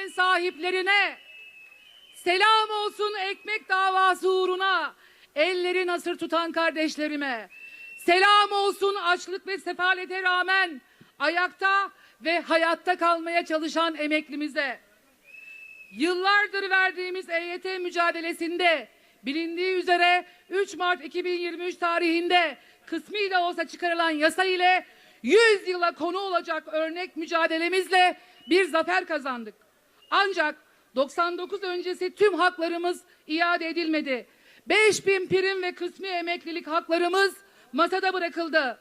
mücadelenin sahiplerine, selam olsun ekmek davası uğruna elleri nasır tutan kardeşlerime, selam olsun açlık ve sefalete rağmen ayakta ve hayatta kalmaya çalışan emeklimize. Yıllardır verdiğimiz EYT mücadelesinde bilindiği üzere 3 Mart 2023 tarihinde kısmi de olsa çıkarılan yasa ile 100 yıla konu olacak örnek mücadelemizle bir zafer kazandık. Ancak 99 öncesi tüm haklarımız iade edilmedi. 5000 prim ve kısmi emeklilik haklarımız masada bırakıldı.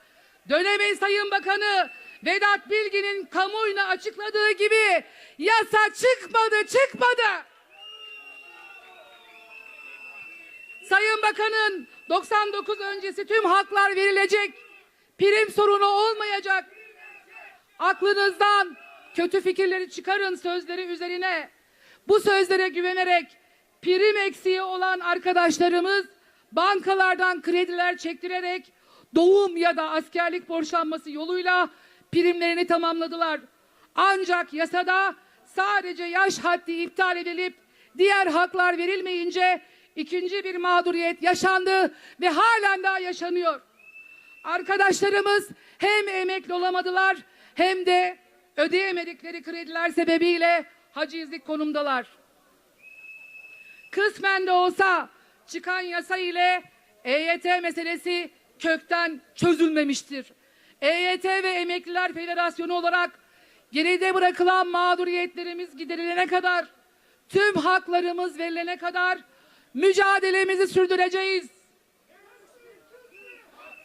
Dönemin Sayın Bakanı Vedat Bilgin'in kamuoyuna açıkladığı gibi yasa çıkmadı, çıkmadı. Sayın Bakan'ın 99 öncesi tüm haklar verilecek. Prim sorunu olmayacak. Aklınızdan kötü fikirleri çıkarın sözleri üzerine. Bu sözlere güvenerek prim eksiği olan arkadaşlarımız bankalardan krediler çektirerek doğum ya da askerlik borçlanması yoluyla primlerini tamamladılar. Ancak yasada sadece yaş haddi iptal edilip diğer haklar verilmeyince ikinci bir mağduriyet yaşandı ve halen daha yaşanıyor. Arkadaşlarımız hem emekli olamadılar hem de ödeyemedikleri krediler sebebiyle hacizlik konumdalar. Kısmen de olsa çıkan yasa ile EYT meselesi kökten çözülmemiştir. EYT ve Emekliler Federasyonu olarak geride bırakılan mağduriyetlerimiz giderilene kadar, tüm haklarımız verilene kadar mücadelemizi sürdüreceğiz.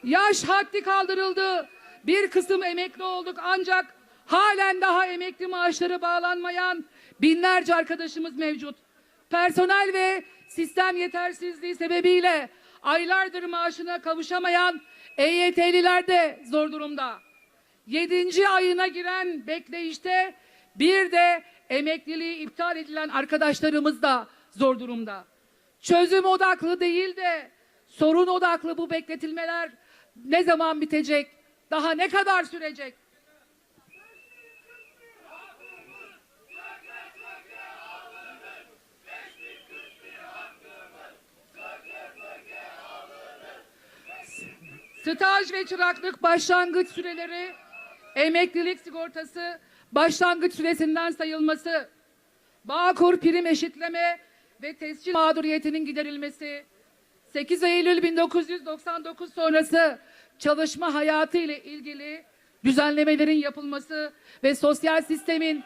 Yaş haddi kaldırıldı. Bir kısım emekli olduk ancak halen daha emekli maaşları bağlanmayan binlerce arkadaşımız mevcut. Personel ve sistem yetersizliği sebebiyle aylardır maaşına kavuşamayan EYT'liler de zor durumda. Yedinci ayına giren bekleyişte bir de emekliliği iptal edilen arkadaşlarımız da zor durumda. Çözüm odaklı değil de sorun odaklı bu bekletilmeler ne zaman bitecek? Daha ne kadar sürecek? Staj ve çıraklık başlangıç süreleri, emeklilik sigortası başlangıç süresinden sayılması, Bağkur prim eşitleme ve tescil mağduriyetinin giderilmesi, 8 Eylül 1999 sonrası çalışma hayatı ile ilgili düzenlemelerin yapılması ve sosyal sistemin,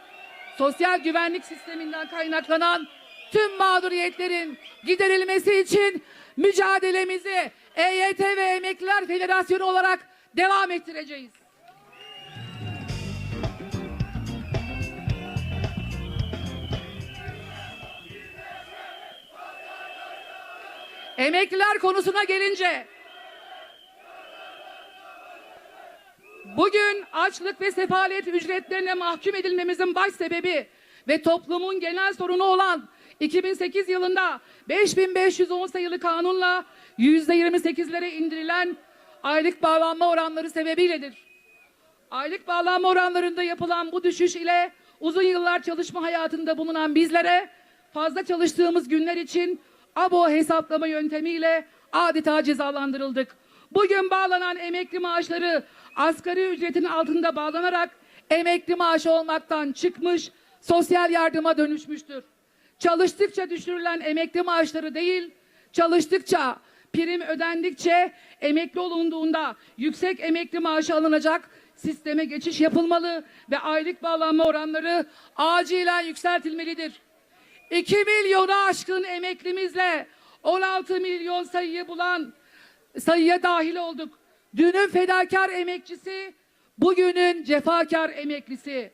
sosyal güvenlik sisteminden kaynaklanan tüm mağduriyetlerin giderilmesi için mücadelemizi EYT ve Emekliler Federasyonu olarak devam ettireceğiz. Emekliler konusuna gelince bugün açlık ve sefalet ücretlerine mahkum edilmemizin baş sebebi ve toplumun genel sorunu olan 2008 yılında 5510 sayılı kanunla %28'lere indirilen aylık bağlanma oranları sebebiyledir. Aylık bağlanma oranlarında yapılan bu düşüş ile uzun yıllar çalışma hayatında bulunan bizlere fazla çalıştığımız günler için abo hesaplama yöntemiyle adeta cezalandırıldık. Bugün bağlanan emekli maaşları asgari ücretin altında bağlanarak emekli maaşı olmaktan çıkmış, sosyal yardıma dönüşmüştür. Çalıştıkça düşürülen emekli maaşları değil, çalıştıkça, prim ödendikçe emekli olunduğunda yüksek emekli maaşı alınacak sisteme geçiş yapılmalı ve aylık bağlanma oranları acilen yükseltilmelidir. 2 milyonu aşkın emeklimizle 16 milyon sayıyı bulan sayıya dahil olduk. Dünün fedakar emekçisi, bugünün cefakar emeklisi.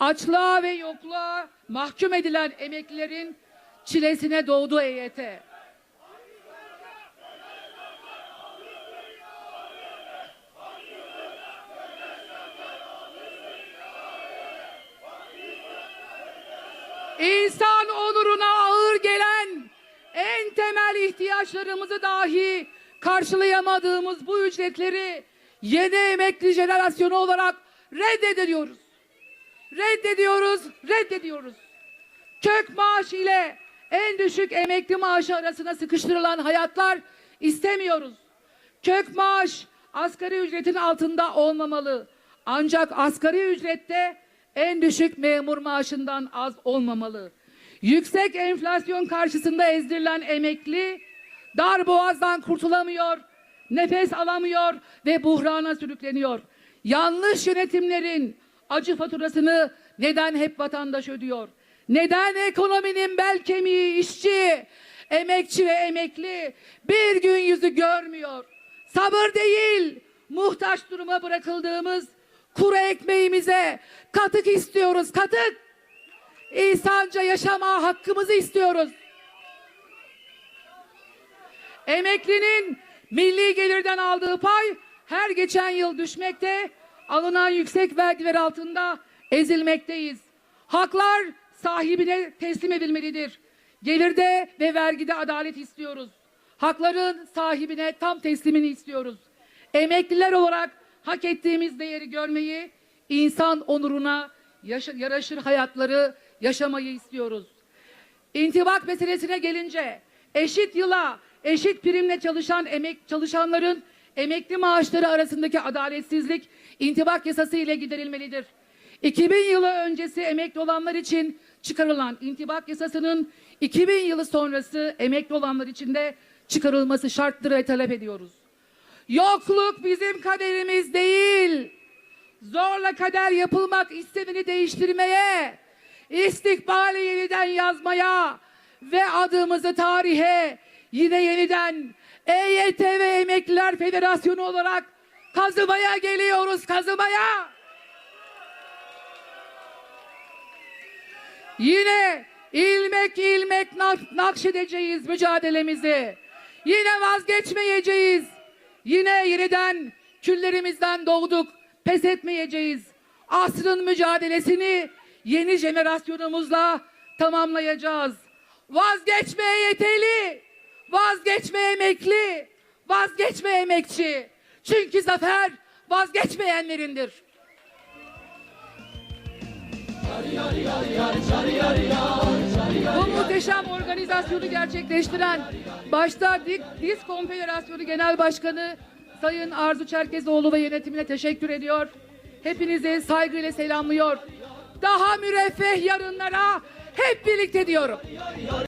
Açlığa ve yokluğa mahkum edilen emeklilerin çilesine doğdu EYT. İnsan onuruna ağır gelen en temel ihtiyaçlarımızı dahi karşılayamadığımız bu ücretleri yeni emekli jenerasyonu olarak reddediyoruz. Reddediyoruz, reddediyoruz. kök maaş ile en düşük emekli maaşı arasına sıkıştırılan hayatlar istemiyoruz. Kök maaş asgari ücretin altında olmamalı. Ancak asgari ücrette en düşük memur maaşından az olmamalı. Yüksek enflasyon karşısında ezdirilen emekli dar boğazdan kurtulamıyor, nefes alamıyor ve buhrana sürükleniyor. Yanlış yönetimlerin acı faturasını neden hep vatandaş ödüyor? Neden ekonominin bel kemiği işçi, emekçi ve emekli bir gün yüzü görmüyor? Sabır değil, muhtaç duruma bırakıldığımız kuru ekmeğimize katık istiyoruz, katık. İnsanca yaşama hakkımızı istiyoruz. Emeklinin milli gelirden aldığı pay her geçen yıl düşmekte, alınan yüksek vergiler altında ezilmekteyiz. Haklar sahibine teslim edilmelidir. Gelirde ve vergide adalet istiyoruz. Hakların sahibine tam teslimini istiyoruz. Emekliler olarak hak ettiğimiz değeri görmeyi, insan onuruna yaraşır hayatları yaşamayı istiyoruz. İntibak meselesine gelince eşit yıla eşit primle çalışan emek çalışanların emekli maaşları arasındaki adaletsizlik intibak yasası ile giderilmelidir. 2000 yılı öncesi emekli olanlar için çıkarılan intibak yasasının 2000 yılı sonrası emekli olanlar için de çıkarılması şarttır ve talep ediyoruz. Yokluk bizim kaderimiz değil. Zorla kader yapılmak istemini değiştirmeye, istikbali yeniden yazmaya ve adımızı tarihe yine yeniden EYT ve Emekliler Federasyonu olarak kazımaya geliyoruz kazımaya. Yine ilmek ilmek nak- nakşedeceğiz mücadelemizi. Yine vazgeçmeyeceğiz. Yine yeniden küllerimizden doğduk. Pes etmeyeceğiz. Asrın mücadelesini yeni jenerasyonumuzla tamamlayacağız. Vazgeçme yeteli, vazgeçme emekli, vazgeçme emekçi. Çünkü zafer vazgeçmeyenlerindir. Bu muhteşem organizasyonu gerçekleştiren başta Diz Konfederasyonu Genel Başkanı Sayın Arzu Çerkezoğlu ve yönetimine teşekkür ediyor. Hepinizi saygıyla selamlıyor. Daha müreffeh yarınlara hep birlikte diyorum.